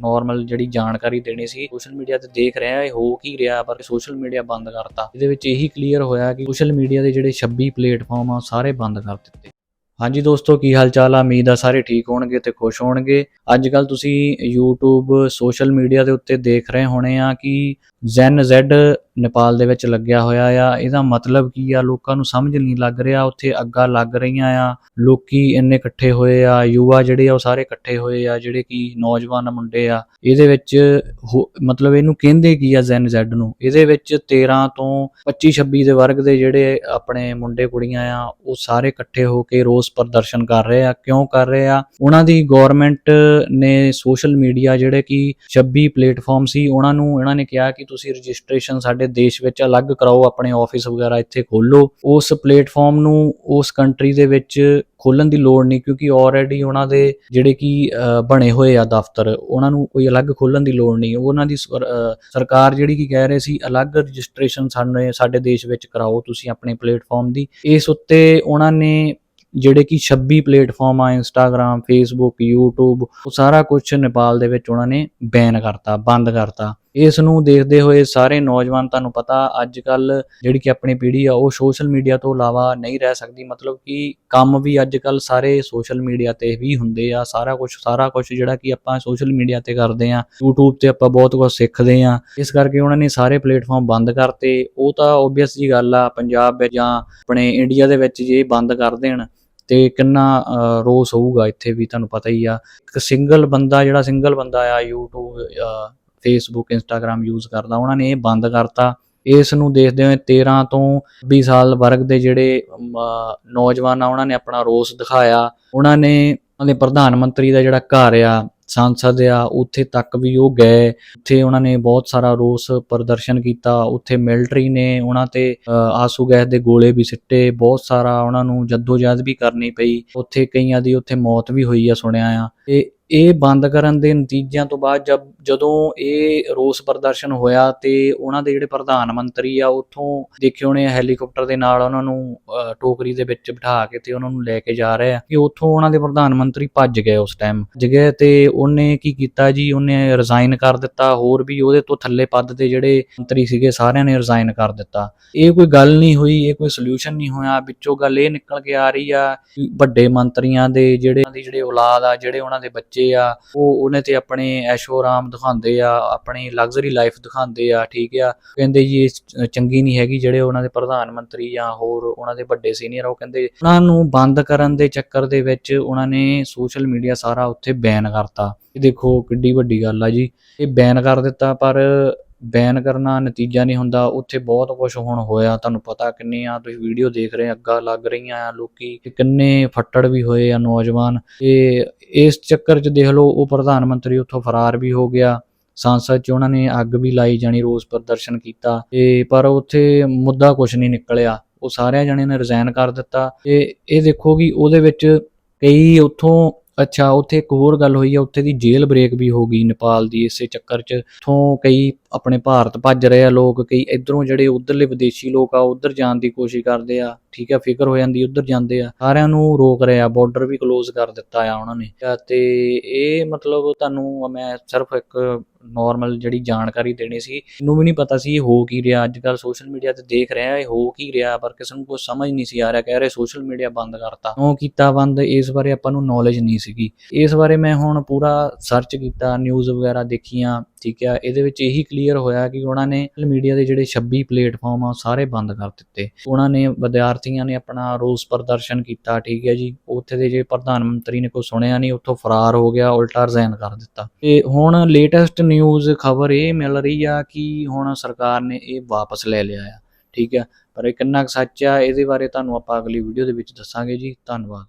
Normal ਜਿਹੜੀ ਜਾਣਕਾਰੀ ਦੇਣੀ ਸੀ ਸੋਸ਼ਲ ਮੀਡੀਆ ਤੇ ਦੇਖ ਰਹੇ ਆ ਇਹ ਹੋ ਕੀ ਰਿਹਾ, ਪਰ ਸੋਸ਼ਲ ਮੀਡੀਆ ਬੰਦ ਕਰਤਾ। ਇਹਦੇ ਵਿੱਚ ਇਹੀ ਕਲੀਅਰ ਹੋਇਆ ਕਿ ਸੋਸ਼ਲ ਮੀਡੀਆ ਦੇ ਜਿਹੜੇ 26 ਪਲੇਟਫਾਰਮ ਆ ਸਾਰੇ ਬੰਦ ਕਰ ਦਿੱਤੇ। ਹਾਂਜੀ ਦੋਸਤੋ, ਕੀ ਹਾਲ ਚਾਲ ਆ? ਉਮੀਦ ਆ ਸਾਰੇ ਠੀਕ ਹੋਣਗੇ ਤੇ ਖੁਸ਼ ਹੋਣਗੇ। ਅੱਜ ਕੱਲ ਤੁਸੀਂ YouTube ਸੋਸ਼ਲ ਮੀਡੀਆ ਦੇ ਉੱਤੇ ਦੇਖ ਰਹੇ ਹੋਣੇ ਆ ਕਿ ਜ਼ੈਨ ਜ਼ੈਡ ਨੇਪਾਲ ਦੇ ਵਿੱਚ ਲੱਗਿਆ ਹੋਇਆ ਆ। ਇਹਦਾ ਮਤਲਬ ਕੀ ਆ? ਲੋਕਾਂ ਨੂੰ ਸਮਝ ਨਹੀਂ ਲੱਗ ਰਿਹਾ। ਉੱਥੇ ਅੱਗਾ ਲੱਗ ਰਹੀਆਂ ਆ। ਲੋਕੀ ਇੰਨੇ ਇਕੱਠੇ ਹੋਏ ਆ। ਯੁਵਾ ਜਿਹੜੇ ਆ, ਉਹ ਸਾਰੇ ਇਕੱਠੇ ਹੋਏ ਆ, ਜਿਹੜੇ ਕਿ ਨੌਜਵਾਨ ਮੁੰਡੇ ਆ। ਇਹਦੇ ਵਿੱਚ ਮਤਲਬ ਇਹਨੂੰ ਕਹਿੰਦੇ ਕੀ ਆ ਜ਼ੈਨ ਜ਼ੈਡ ਨੂੰ? ਇਹਦੇ ਵਿੱਚ 13 ਤੋਂ 25 26 ਦੇ ਵਰਗ ਦੇ ਜਿਹੜੇ ਆਪਣੇ ਮੁੰਡੇ ਕੁੜੀਆਂ ਆ, ਉਹ ਸਾਰੇ ਇਕੱਠੇ ਹੋ ਕੇ ਰੋਸ ਪ੍ਰਦਰਸ਼ਨ ਕਰ ਰਹੇ ਆ। ਕਿਉਂ ਕਰ ਰਹੇ ਆ? ਉਹਨਾਂ ਦੀ ਗਵਰਨਮੈਂਟ ਨੇ ਸੋਸ਼ਲ ਮੀਡੀਆ ਜਿਹੜੇ ਕਿ 26 ਪਲੇਟਫਾਰਮ ਸੀ, ਉਹਨਾਂ ਨੂੰ, ਇਹਨਾਂ ਨੇ ਕਿਹਾ ਕਿ ਤੁਸੀਂ ਰਜਿਸਟ੍ਰੇਸ਼ਨ ਸਾਡੇ ਦੇਸ਼ ਵਿੱਚ ਅਲੱਗ ਕਰਾਓ, ਆਪਣੇ ਆਫਿਸ ਵਗੈਰਾ ਇੱਥੇ ਖੋਲੋ ਉਸ ਪਲੇਟਫਾਰਮ ਨੂੰ, ਉਸ ਕੰਟਰੀ ਦੇ ਵਿੱਚ ਖੋਲਣ ਦੀ ਲੋੜ ਨਹੀਂ, ਕਿਉਂਕਿ ਆਲਰੇਡੀ ਉਹਨਾਂ ਦੇ ਜਿਹੜੇ ਕਿ ਬਣੇ ਹੋਏ ਆ ਦਫ਼ਤਰ, ਉਹਨਾਂ ਨੂੰ ਕੋਈ ਅਲੱਗ ਖੋਲਣ ਦੀ ਲੋੜ ਨਹੀਂ। ਉਹਨਾਂ ਦੀ ਸਰਕਾਰ ਜਿਹੜੀ ਕੀ ਕਹਿ ਰਹੇ ਸੀ, ਅਲੱਗ ਰਜਿਸਟ੍ਰੇਸ਼ਨ ਸਾਨੂੰ ਸਾਡੇ ਦੇਸ਼ ਵਿੱਚ ਕਰਾਓ ਤੁਸੀਂ ਆਪਣੇ ਪਲੇਟਫਾਰਮ ਦੀ। ਇਸ ਉੱਤੇ ਉਹਨਾਂ ਨੇ ਜਿਹੜੇ ਕਿ 26 ਪਲੇਟਫਾਰਮ ਆ ਇੰਸਟਾਗ੍ਰam ਫੇਸਬੁੱਕ YouTube, ਉਹ ਸਾਰਾ ਕੁਝ ਨੇਪਾਲ ਦੇ ਵਿੱਚ ਉਹਨਾਂ ਨੇ ਬੈਨ ਕਰਤਾ, ਬੰਦ ਕਰਤਾ। ਇਸ ਨੂੰ ਦੇਖਦੇ ਹੋਏ ਸਾਰੇ ਨੌਜਵਾਨ ਤੁਹਾਨੂੰ ਪਤਾ ਅੱਜ ਕੱਲ ਜਿਹੜੀ ਕਿ ਆਪਣੀ ਪੀੜ੍ਹੀ ਆ, ਉਹ ਸੋਸ਼ਲ ਮੀਡੀਆ ਤੋਂ ਇਲਾਵਾ ਨਹੀਂ ਰਹਿ ਸਕਦੀ। ਮਤਲਬ ਕਿ ਕੰਮ ਵੀ ਅੱਜ ਕੱਲ ਸਾਰੇ ਸੋਸ਼ਲ ਮੀਡੀਆ ਤੇ ਵੀ ਹੁੰਦੇ ਆ। ਸਾਰਾ ਕੁਝ ਸਾਰਾ ਕੁਝ ਜਿਹੜਾ ਕਿ ਆਪਾਂ ਸੋਸ਼ਲ ਮੀਡੀਆ ਤੇ ਕਰਦੇ ਆ। YouTube ਤੇ ਆਪਾਂ ਬਹੁਤ ਕੁਝ ਸਿੱਖਦੇ ਆ। ਇਸ ਕਰਕੇ ਉਹਨਾਂ ਨੇ ਸਾਰੇ ਪਲੇਟਫਾਰਮ ਬੰਦ ਕਰਤੇ। ਉਹ ਤਾਂ ਓਬਵੀਅਸ ਜੀ ਗੱਲ ਆ, ਪੰਜਾਬ ਵਿੱਚ ਜਾਂ ਆਪਣੇ ਇੰਡੀਆ ਦੇ ਵਿੱਚ ਜੇ ਬੰਦ ਕਰ ਦੇਣ ਤੇ ਕਿੰਨਾ ਰੋਸ ਹੋਊਗਾ ਇੱਥੇ ਵੀ ਤੁਹਾਨੂੰ ਪਤਾ ਹੀ ਆ। ਇੱਕ ਸਿੰਗਲ ਬੰਦਾ, ਜਿਹੜਾ ਸਿੰਗਲ ਬੰਦਾ ਆ, YouTube ਫੇਸਬੁੱਕ Facebook ਯੂਜ਼ ਕਰਦਾ ਉਹਨਾਂ ਨੇ ਇਹ ਬੰਦ ਕਰਤਾ। ਇਸ ਨੂੰ ਦੇਖਦੇ ਹੋਏ 13 ਤੋਂ 20 ਸਾਲ ਵਰਗ ਦੇ ਜਿਹੜੇ ਨੌਜਵਾਨ ਆ ਉਹਨਾਂ ਨੇ ਆਪਣਾ ਰੋਸ ਦਿਖਾਇਆ। ਉਹਨਾਂ ਨੇ ਉਹਦੇ ਪ੍ਰਧਾਨ ਮੰਤਰੀ ਦਾ ਜਿਹੜਾ ਘਰ ਆ ਸੰਸਦ ਆ ਉੱਥੇ ਤੱਕ ਵੀ ਉਹ ਗਏ। ਉੱਥੇ ਉਹਨਾਂ ਨੇ ਬਹੁਤ ਸਾਰਾ ਰੋਸ ਪ੍ਰਦਰਸ਼ਨ ਕੀਤਾ। ਉੱਥੇ ਮਿਲਟਰੀ ਨੇ ਉਹਨਾਂ ਤੇ ਅ, ਆਸੂ ਗੈਸ ਦੇ ਗੋਲੇ ਵੀ ਸਿੱਟੇ। ਬਹੁਤ ਸਾਰਾ ਉਹਨਾਂ ਨੂੰ ਜਦੋਜਹਿਦ ਵੀ ਕਰਨੀ ਪਈ। ਉੱਥੇ ਕਈਆਂ ਦੀ ਉੱਥੇ ਮੌਤ ਵੀ ਹੋਈ ਆ ਸੁਣਿਆ ਆ। ਤੇ ਇਹ ਬੰਦ ਕਰਨ ਦੇ ਨਤੀਜਿਆਂ ਤੋਂ ਬਾਅਦ ਜਦ ਜਦੋਂ ਇਹ ਰੋਸ ਪ੍ਰਦਰਸ਼ਨ ਹੋਇਆ ਤੇ ਉਹਨਾਂ ਦੇ ਜਿਹੜੇ ਪ੍ਰਧਾਨ ਮੰਤਰੀ ਆ, ਉੱਥੋਂ ਦੇਖੇ ਹੋਣੇ ਹੈਲੀਕਾਪਟਰ ਦੇ ਨਾਲ ਉਹਨਾਂ ਨੂੰ ਟੋਕਰੀ ਦੇ ਵਿੱਚ ਬਿਠਾ ਕੇ ਤੇ ਉਹਨਾਂ ਨੂੰ ਲੈ ਕੇ ਜਾ ਰਹੇ ਆ ਕਿ ਉੱਥੋਂ ਉਹਨਾਂ ਦੇ ਪ੍ਰਧਾਨ ਮੰਤਰੀ ਭੱਜ ਗਏ ਉਸ ਟਾਈਮ ਭੱਜ ਤੇ ਉਹਨੇ ਕੀ ਕੀਤਾ ਜੀ? ਉਹਨੇ ਰਿਜ਼ਾਈਨ ਕਰ ਦਿੱਤਾ। ਹੋਰ ਵੀ ਉਹਦੇ ਤੋਂ ਥੱਲੇ ਪਦ ਦੇ ਜਿਹੜੇ ਮੰਤਰੀ ਸੀਗੇ, ਸਾਰਿਆਂ ਨੇ ਰਿਜ਼ਾਈਨ ਕਰ ਦਿੱਤਾ। ਇਹ ਕੋਈ ਗੱਲ ਨਹੀਂ ਹੋਈ, ਇਹ ਕੋਈ ਸੋਲੂਸ਼ਨ ਨਹੀਂ ਹੋਇਆ। ਵਿੱਚੋਂ ਗੱਲ ਇਹ ਨਿਕਲ ਕੇ ਆ ਰਹੀ ਆ ਵੱਡੇ ਮੰਤਰੀਆਂ ਦੇ ਜਿਹੜੇ ਦੀ ਜਿਹੜੇ ਔਲਾਦ ਆ, ਜਿਹੜੇ ਉਹਨਾਂ ਦੇ ਬੱਚੇ ਆ, ਉਹ ਉਹਨੇ ਤੇ ਆਪਣੇ ਐਸ਼ੋ ਆਰਾਮ ਦਿਖਾਉਂਦੇ ਆ, ਆਪਣੀ ਲਗਜ਼ਰੀ ਲਾਈਫ ਦਿਖਾਉਂਦੇ ਆ, ਠੀਕ ਆ। ਕਹਿੰਦੇ ਜੀ ਇਹ ਚੰਗੀ ਨਹੀਂ ਹੈਗੀ ਜਿਹੜੇ ਉਹਨਾਂ ਦੇ ਪ੍ਰਧਾਨ ਮੰਤਰੀ ਜਾਂ ਹੋਰ ਉਹਨਾਂ ਦੇ ਵੱਡੇ ਸੀਨੀਅਰ ਉਹ ਕਹਿੰਦੇ ਉਹਨਾਂ ਨੂੰ ਬੰਦ ਕਰਨ ਦੇ ਚੱਕਰ ਦੇ ਵਿੱਚ ਉਹਨਾਂ ਨੇ ਸੋਸ਼ਲ ਮੀਡੀਆ ਸਾਰਾ ਉੱਥੇ ਬੈਨ ਕਰਤਾ। ਇਹ ਦੇਖੋ ਕਿੱਡੀ ਵੱਡੀ ਗੱਲ ਆ ਜੀ। ਇਹ ਬੈਨ ਕਰ ਦਿੱਤਾ, ਪਰ ਬੈਨ ਕਰਨਾ ਨਤੀਜਾ ਨਹੀਂ ਹੁੰਦਾ, ਉੱਥੇ ਬਹੁਤ ਕੁਝ ਹੁਣ ਹੋਇਆ, ਤੁਹਾਨੂੰ ਪਤਾ ਕਿੰਨੀ ਆ, ਤੁਸੀਂ ਵੀਡੀਓ ਦੇਖ ਰਹੇ ਅੱਗਾ ਲੱਗ ਰਹੀਆਂ ਆ ਲੋਕੀ ਕਿੰਨੇ ਫੱਟੜ ਵੀ ਹੋਏ ਆ ਨੌਜਵਾਨ। ਤੇ ਇਸ ਚੱਕਰ 'ਚ ਦੇਖ ਲਓ, ਉਹ ਪ੍ਰਧਾਨ ਮੰਤਰੀ ਉੱਥੋਂ ਫਰਾਰ ਵੀ ਹੋ ਗਿਆ, ਸੰਸਦ 'ਚ ਉਹਨਾਂ ਨੇ ਅੱਗ ਵੀ ਲਾਈ ਜਾਣੀ, ਰੋਸ ਪ੍ਰਦਰਸ਼ਨ ਕੀਤਾ, ਤੇ ਪਰ ਉੱਥੇ ਮੁੱਦਾ ਕੁਝ ਨਹੀਂ ਨਿਕਲਿਆ। ਉਹ ਸਾਰਿਆਂ ਜਣੇ ਨੇ ਰਿਜ਼ਾਈਨ ਕਰ ਦਿੱਤਾ, ਤੇ ਇਹ ਦੇਖੋ ਕਿ ਉਹਦੇ ਵਿੱਚ ਕਈ ਉੱਥੋਂ ਅੱਛਾ, ਉੱਥੇ ਇੱਕ ਹੋਰ ਗੱਲ ਹੋਈ ਆ, ਉੱਥੇ ਦੀ ਜੇਲ੍ਹ ਬ੍ਰੇਕ ਵੀ ਹੋ ਗਈ ਨੇਪਾਲ ਦੀ ਇਸੇ ਚੱਕਰ 'ਚ। ਉੱਥੋਂ ਕਈ ਆਪਣੇ ਭਾਰਤ ਭੱਜ ਰਹੇ ਆ ਲੋਕ, ਕਈ ਇਧਰੋਂ ਜਿਹੜੇ ਉਧਰਲੇ ਵਿਦੇਸ਼ੀ ਲੋਕ ਆ ਉਧਰ ਜਾਣ ਦੀ ਕੋਸ਼ਿਸ਼ ਕਰਦੇ ਆ। ਠੀਕ ਆ, ਫਿਕਰ ਹੋ ਜਾਂਦੀ, ਉਧਰ ਜਾਂਦੇ ਆ। ਸਾਰਿਆਂ ਨੂੰ ਰੋਕ ਰਹੇ ਆ ਬਾਰਡਰ ਵੀ ਕਲੋਜ਼ ਕਰ ਦਿੱਤਾ ਆ ਉਹਨਾਂ ਨੇ। ਤੇ ਇਹ ਮਤਲਬ ਤੁਹਾਨੂੰ ਮੈਂ ਸਿਰਫ ਇੱਕ ਨਾਰਮਲ ਜਿਹੜੀ ਜਾਣਕਾਰੀ ਦੇਣੀ ਸੀ, ਮੈਨੂੰ ਵੀ ਨਹੀਂ ਪਤਾ ਸੀ ਇਹ ਹੋ ਕੀ ਰਿਹਾ। ਅੱਜ ਕੱਲ ਸੋਸ਼ਲ ਮੀਡੀਆ ਤੇ ਦੇਖ ਰਿਹਾ ਇਹ ਹੋ ਕੀ ਰਿਹਾ, ਪਰ ਕਿਸੇ ਨੂੰ ਕੁਝ ਸਮਝ ਨਹੀਂ ਸੀ ਆ ਰਿਹਾ, ਕਹਿ ਰਹੇ ਸੋਸ਼ਲ ਮੀਡੀਆ ਬੰਦ ਕਰਤਾ। ਕਿਉਂ ਕੀਤਾ ਬੰਦ? ਇਸ ਬਾਰੇ ਆਪਾਂ ਨੂੰ ਨੌਲੇਜ ਨਹੀਂ ਸੀ। ਸੀਗੀ। ਇਸ ਬਾਰੇ ਮੈਂ ਹੁਣ ਪੂਰਾ ਸਰਚ ਕੀਤਾ ਨਿਊਜ਼ ਵਗੈਰਾ ਦੇਖੀਆਂ, ਠੀਕ ਆ। ਇਹਦੇ ਵਿੱਚ ਇਹੀ ਕਲੀਅਰ ਹੋਇਆ ਕਿ ਉਹਨਾਂ ਨੇ ਮੀਡੀਆ ਦੇ ਜਿਹੜੇ 26 ਪਲੇਟਫਾਰਮ ਆ ਸਾਰੇ ਬੰਦ ਕਰ ਦਿੱਤੇ। ਉਹਨਾਂ ਨੇ ਵਿਦਿਆਰਥੀਆਂ ਨੇ ਆਪਣਾ ਰੋਸ ਪ੍ਰਦਰਸ਼ਨ ਕੀਤਾ, ਠੀਕ ਹੈ ਜੀ। ਉੱਥੇ ਦੇ ਜੇ ਪ੍ਰਧਾਨ ਮੰਤਰੀ ਨੇ ਕੋਈ ਸੁਣਿਆ ਨਹੀਂ, ਉੱਥੋਂ ਫਰਾਰ ਹੋ ਗਿਆ, ਉਲਟਾ ਰਿਜ਼ਾਈਨ ਕਰ ਦਿੱਤਾ। ਤੇ ਹੁਣ ਲੇਟੈਸਟ ਨਿਊਜ਼ ਖਬਰ ਇਹ ਮਿਲ ਰਹੀ ਆ ਕਿ ਹੁਣ ਸਰਕਾਰ ਨੇ ਇਹ ਵਾਪਸ ਲੈ ਲਿਆ ਆ, ਠੀਕ ਆ। ਪਰ ਇਹ ਕਿੰਨਾ ਕੁ ਸੱਚ ਆ, ਇਹਦੇ ਬਾਰੇ ਤੁਹਾਨੂੰ ਆਪਾਂ ਅਗਲੀ ਵੀਡੀਓ ਦੇ ਵਿੱਚ ਦੱਸਾਂਗੇ ਜੀ। ਧੰਨਵਾਦ।